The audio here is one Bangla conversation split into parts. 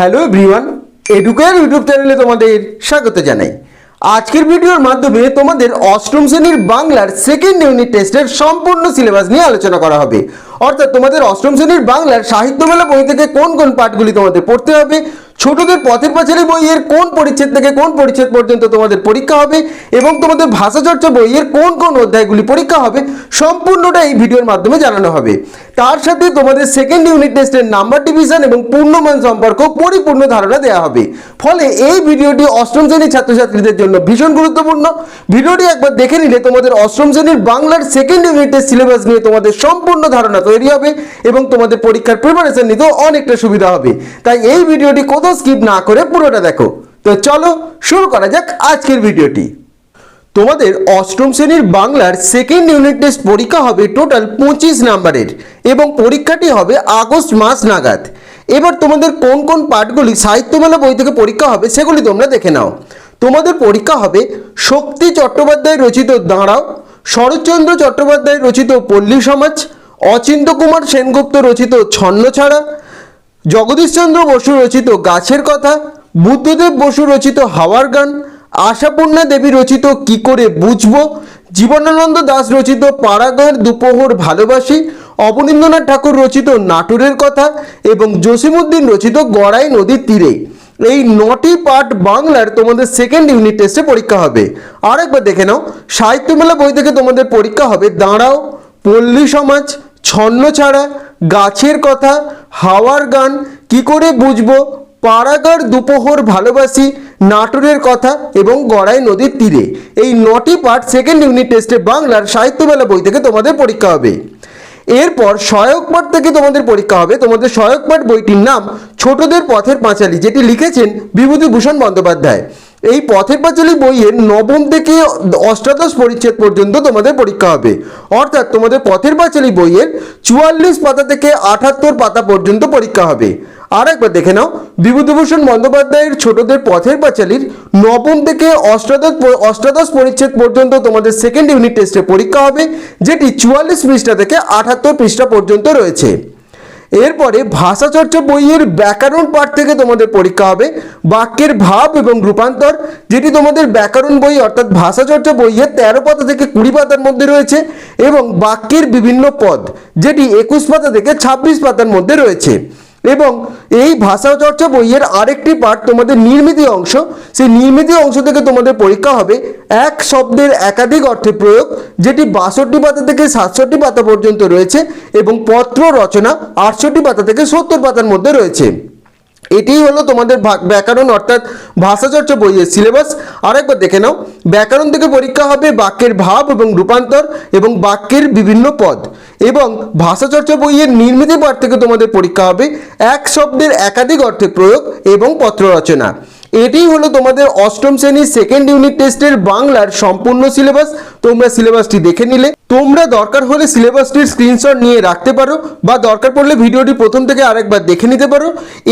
হ্যালো এভরিওয়ান এডুকেয়ার ইউটিউব চ্যানেলে তোমাদের স্বাগত জানাই। আজকের ভিডিওর মাধ্যমে তোমাদের অষ্টম শ্রেণির বাংলার সেকেন্ড ইউনিট টেস্টের সম্পূর্ণ সিলেবাস নিয়ে আলোচনা করা হবে। অর্থাৎ তোমাদের অষ্টম শ্রেণির বাংলার সাহিত্যমেলা বই থেকে কোন কোন পাঠগুলি তোমাদের পড়তে হবে ছোটদের পথের পাঁচালী বইয়ের কোন পরিচ্ছেদ থেকে কোন পরিচ্ছেদ পর্যন্ত তোমাদের পরীক্ষা হবে এবং তোমাদের ভাষা চর্চা বইয়ের কোন কোন অধ্যায়গুলি পরীক্ষা হবে সম্পূর্ণটা এই ভিডিওর মাধ্যমে জানানো হবে। তার সাথে তোমাদের সেকেন্ড ইউনিট টেস্টের নাম্বার ডিভিশন এবং পূর্ণমান সম্পর্ক পরিপূর্ণ ধারণা দেওয়া হবে। ফলে এই ভিডিওটি অষ্টম শ্রেণির ছাত্রছাত্রীদের জন্য ভীষণ গুরুত্বপূর্ণ। ভিডিওটি একবার দেখে নিলে তোমাদের অষ্টম শ্রেণির বাংলার সেকেন্ড ইউনিটের সিলেবাস নিয়ে তোমাদের সম্পূর্ণ ধারণা তৈরি হবে এবং তোমাদের পরীক্ষার প্রিপারেশন নিতেও অনেকটা সুবিধা হবে। তাই এই ভিডিওটি কোথাও স্কিপ না করে পুরোটা দেখো। তো চলো শুরু করা যাক আজকের ভিডিওটি। তোমাদের অষ্টম শ্রেণির বাংলার সেকেন্ড ইউনিট টেস্ট পরীক্ষা হবে টোটাল পঁচিশ নাম্বারের এবং পরীক্ষাটি হবে আগস্ট মাস নাগাদ। এবার তোমাদের কোন কোন পাঠগুলি সাহিত্যমেলা বই থেকে পরীক্ষা হবে সেগুলি তোমরা দেখে নাও। তোমাদের পরীক্ষা হবে শক্তি চট্টোপাধ্যায় রচিত দাঁড়াও, শরৎচন্দ্র চট্টোপাধ্যায় রচিত পল্লী সমাজ অচিন্ত কুমার সেনগুপ্ত রচিত ছন্নছাড়া জগদীশচন্দ্র বসু রচিত গাছের কথা, বুদ্ধদেব বসু রচিত হাওয়ার গান, আশাপূর্ণা দেবী রচিত কি করে বুঝব, জীবনানন্দ দাস রচিত পাড়াগাঁর দুপোহর ভালোবাসি, অবনীন্দ্রনাথ ঠাকুর রচিত নাটুরের কথা এবং জসিমুদ্দিন রচিত গড়াই নদীর তীরে। এই নটি পাঠ বাংলার তোমাদের সেকেন্ড ইউনিট টেস্টে পরীক্ষা হবে। আরেকবার দেখে নাও, সাহিত্যমেলা বই থেকে তোমাদের পরীক্ষা হবে। দাঁড়াও, পল্লী সমাজ, ছন্ন ছাড়া গাছের কথা, হাওয়ার গান, কি করে বুঝব? পাড়াগার দুপোহর ভালোবাসি, নাটোরের কথা এবং গড়াই নদীর তীরে। এই নটি পার্ট সেকেন্ড ইউনিট টেস্টে বাংলার সাহিত্যমেলা বই থেকে তোমাদের পরীক্ষা হবে। এরপর সহায়ক পাঠ থেকে তোমাদের পরীক্ষা হবে। তোমাদের সহায়ক পাঠ বইটির নাম ছোটদের পথের পাঁচালী, যেটি লিখেছেন বিভূতিভূষণ বন্দ্যোপাধ্যায়। এই পথের পাঁচালী বইয়ের নবম থেকে অষ্টাদশ পরিচ্ছেদ পর্যন্ত তোমাদের পরীক্ষা হবে। অর্থাৎ তোমাদের পথের পাঁচালী বইয়ের চুয়াল্লিশ পাতা থেকে আটাত্তর পাতা পর্যন্ত পরীক্ষা হবে। আর একবার দেখে নাও, বিভূতিভূষণ বন্দ্যোপাধ্যায়ের ছোটদের পথের পাঁচালীর নবম থেকে অষ্টাদশ অষ্টাদশ পরিচ্ছেদ পর্যন্ত তোমাদের সেকেন্ড ইউনিট টেস্টে পরীক্ষা হবে, যেটি চুয়াল্লিশ পৃষ্ঠা থেকে আটাত্তর পৃষ্ঠা পর্যন্ত রয়েছে। এরপরে ভাষাচর্চা বইয়ের ব্যাকরণ পাঠ থেকে তোমাদের পরীক্ষা হবে, বাক্যের ভাব এবং রূপান্তর, যেটি তোমাদের ব্যাকরণ বই অর্থাৎ ভাষাচর্চা বইয়ের তেরো পাতা থেকে কুড়ি পাতার মধ্যে রয়েছে এবং বাক্যের বিভিন্ন পদ, যেটি একুশ পাতা থেকে ছাব্বিশ পাতার মধ্যে রয়েছে। এবং এই ভাষা চর্চা বইয়ের আরেকটি পাঠ তোমাদের নির্মিতি অংশ। সেই নির্মিতি অংশ থেকে তোমাদের পরীক্ষা হবে এক শব্দের একাধিক অর্থে প্রয়োগ, যেটি বাষট্টি পাতা থেকে সাতষট্টি পাতা পর্যন্ত রয়েছে এবং পত্র রচনা আটষট্টি পাতা থেকে সত্তর পাতার মধ্যে রয়েছে। এটিই হলো তোমাদের ব্যাকরণ অর্থাৎ ভাষাচর্চা বইয়ের সিলেবাস আরেকবার দেখে নাও, ব্যাকরণ থেকে পরীক্ষা হবে বাক্যের ভাব এবং রূপান্তর এবং বাক্যের বিভিন্ন পদ। এবং ভাষাচর্চা বইয়ের নির্মিত পাঠ থেকে তোমাদের পরীক্ষা হবে এক শব্দের একাধিক অর্থে প্রয়োগ এবং পত্র রচনা। এটিই হলো তোমাদের অষ্টম শ্রেণির সেকেন্ড ইউনিট টেস্টের বাংলার সম্পূর্ণ সিলেবাস তোমরা সিলেবাসটি দেখে নিলে। তোমরা দরকার হলে সিলেবাসটির স্ক্রিনশট নিয়ে রাখতে পারো বা দরকার পড়লে ভিডিওটি প্রথম থেকে আরেকবার দেখে নিতে পারো।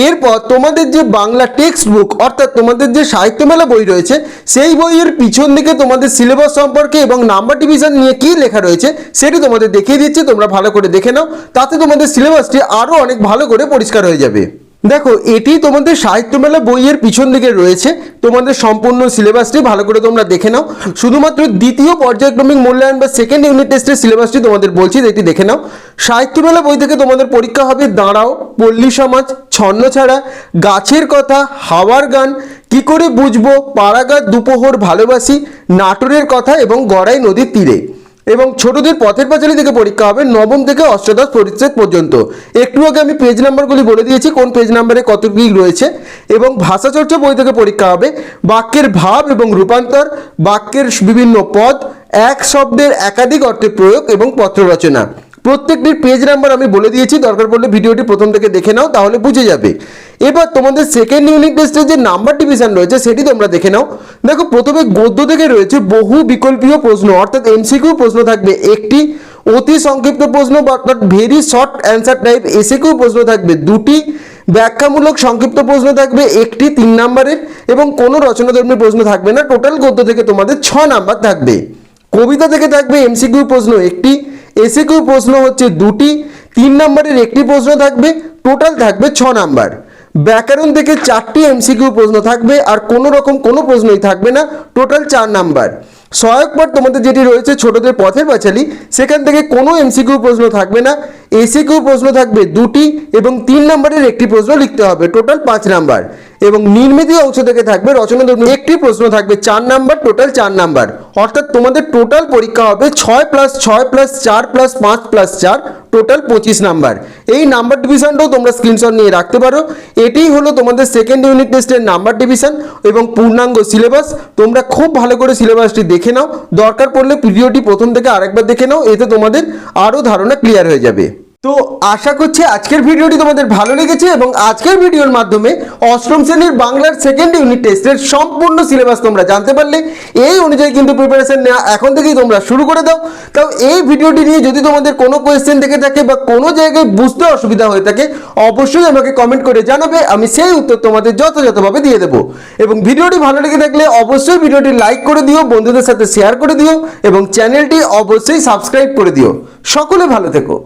এরপর তোমাদের যে বাংলা টেক্সট বুক অর্থাৎ তোমাদের যে সাহিত্যমেলা বই রয়েছে, সেই বইয়ের পিছন দিকে তোমাদের সিলেবাস সম্পর্কে এবং নাম্বার ডিভিশন নিয়ে কি লেখা রয়েছে, সেটি তোমাদের দেখিয়ে দিচ্ছে। তোমরা ভালো করে দেখে নাও। তাতে তোমাদের সিলেবাসটি আরও অনেক ভালো করে পরিষ্কার হয়ে যাবে। দেখো, এটি তোমাদের সাহিত্যমেলা বইয়ের পিছন দিকে রয়েছে। তোমাদের সম্পূর্ণ সিলেবাসটি ভালো করে তোমরা দেখে নাও। শুধুমাত্র দ্বিতীয় পর্যায়ক্রমিক মূল্যায়ন বা সেকেন্ড ইউনিট টেস্টের সিলেবাসটি তোমাদের বলছি, এটি দেখে নাও। সাহিত্যমেলা বই থেকে তোমাদের পরীক্ষা হবে দাঁড়াও, পল্লী সমাজ, ছন্ন ছাড়া, গাছের কথা, হাওয়ার গান, কি করে বুঝব পাড়াগার দুপোহর ভালোবাসি, নাটোরের কথা এবং গড়াই নদীর তীরে। এবং ছোটদের পথের পাঁচালী থেকে পরীক্ষা হবে নবম থেকে অষ্টাদশ পরিচ্ছেদ পর্যন্ত। একটু আগে আমি পেজ নাম্বারগুলি বলে দিয়েছি, কোন পেজ নাম্বারে কতগুলি রয়েছে, এবং ভাষা চর্চা বই থেকে পরীক্ষা হবে বাক্যের ভাব এবং রূপান্তর, বাক্যের বিভিন্ন পদ, এক শব্দের একাধিক অর্থে প্রয়োগ এবং পত্র রচনা। প্রত্যেকটির পেজ নাম্বার আমি বলে দিয়েছি, দরকার পড়লে ভিডিওটি প্রথম থেকে দেখে নাও, তাহলে বুঝে যাবে। এবার তোমাদের সেকেন্ড ইউনিট টেস্টের যে নাম্বার ডিভিশন রয়েছে, সেটি তোমরা দেখে নাও। দেখো, প্রথমে গদ্য থেকে রয়েছে বহু বিকল্পীয় প্রশ্ন, অর্থাৎ এমসিকিউ প্রশ্ন থাকবে একটি, অতি সংক্ষিপ্ত প্রশ্ন বা অর্থাৎ very short answer type SCQ প্রশ্ন থাকবে দুটি, ব্যাখ্যামূলক সংক্ষিপ্ত প্রশ্ন থাকবে একটি, তিন নাম্বারের, এবং কোনো রচনাধর্মী প্রশ্ন থাকবে না। টোটাল গদ্য থেকে তোমাদের ছ নাম্বার থাকবে। কবিতা থেকে থাকবে এমসিকিউ প্রশ্ন একটি এসিকিউ প্রশ্ন হচ্ছে দুটি, তিন নম্বরের একটি প্রশ্ন থাকবে, টোটাল থাকবে ছ নাম্বার। ব্যাকরণ থেকে চারটি এমসিকিউ প্রশ্ন থাকবে আর কোনো রকম কোনো প্রশ্নই থাকবে না, টোটাল চার নাম্বার। সহায়ক পাঠ তোমাদের যেটি রয়েছে ছোটদের পথের পাঁচালি সেখান থেকে কোনো এমসিকিউ প্রশ্ন থাকবে না। এসিকিউ প্রশ্ন থাকবে দুটি এবং তিন নম্বরের একটি প্রশ্ন লিখতে হবে, টোটাল পাঁচ নাম্বার। এবং নির্মিত অংশ থেকে থাকবে রচনা একটি প্রশ্ন থাকবে চার নাম্বার, টোটাল চার নাম্বার। অর্থাৎ তোমাদের টোটাল পরীক্ষা হবে ছয় প্লাস ছয় প্লাস চার প্লাস পাঁচ প্লাস চার টোটাল পঁচিশ নাম্বার। এই নাম্বার ডিভিশনটাও তোমরা স্ক্রিনশট নিয়ে রাখতে পারো। এটিই হলো তোমাদের সেকেন্ড ইউনিট টেস্টের নাম্বার ডিভিশন এবং পূর্ণাঙ্গ সিলেবাস তোমরা খুব ভালো করে সিলেবাসটি দেখে নাও। দরকার পড়লে ভিডিওটি প্রথম থেকে আরেকবার দেখে নাও, এতে তোমাদের আরও ধারণা ক্লিয়ার হয়ে যাবে। তো আশা করছি আজকের ভিডিওটি তোমাদের ভালো লেগেছে এবং আজকের ভিডিওর মাধ্যমে অষ্টম শ্রেণির বাংলার সেকেন্ড ইউনিট টেস্টের সম্পূর্ণ সিলেবাস তোমরা জানতে পারলে। এই অনুযায়ী কিন্তু প্রিপারেশন নেওয়া এখন থেকেই তোমরা শুরু করে দাও। তাও এই ভিডিওটি নিয়ে যদি তোমাদের কোনো কোয়েশ্চেন থেকে থাকে বা কোনো জায়গায় বুঝতে অসুবিধা হয়ে থাকে, অবশ্যই আমাকে কমেন্ট করে জানাবে। আমি সেই উত্তর তোমাদের যথাযথভাবে দিয়ে দেবো। এবং ভিডিওটি ভালো লেগে থাকলে অবশ্যই ভিডিওটি লাইক করে দিও, বন্ধুদের সাথে শেয়ার করে দিও এবং চ্যানেলটি অবশ্যই সাবস্ক্রাইব করে দিও। সকলে ভালো থেকো।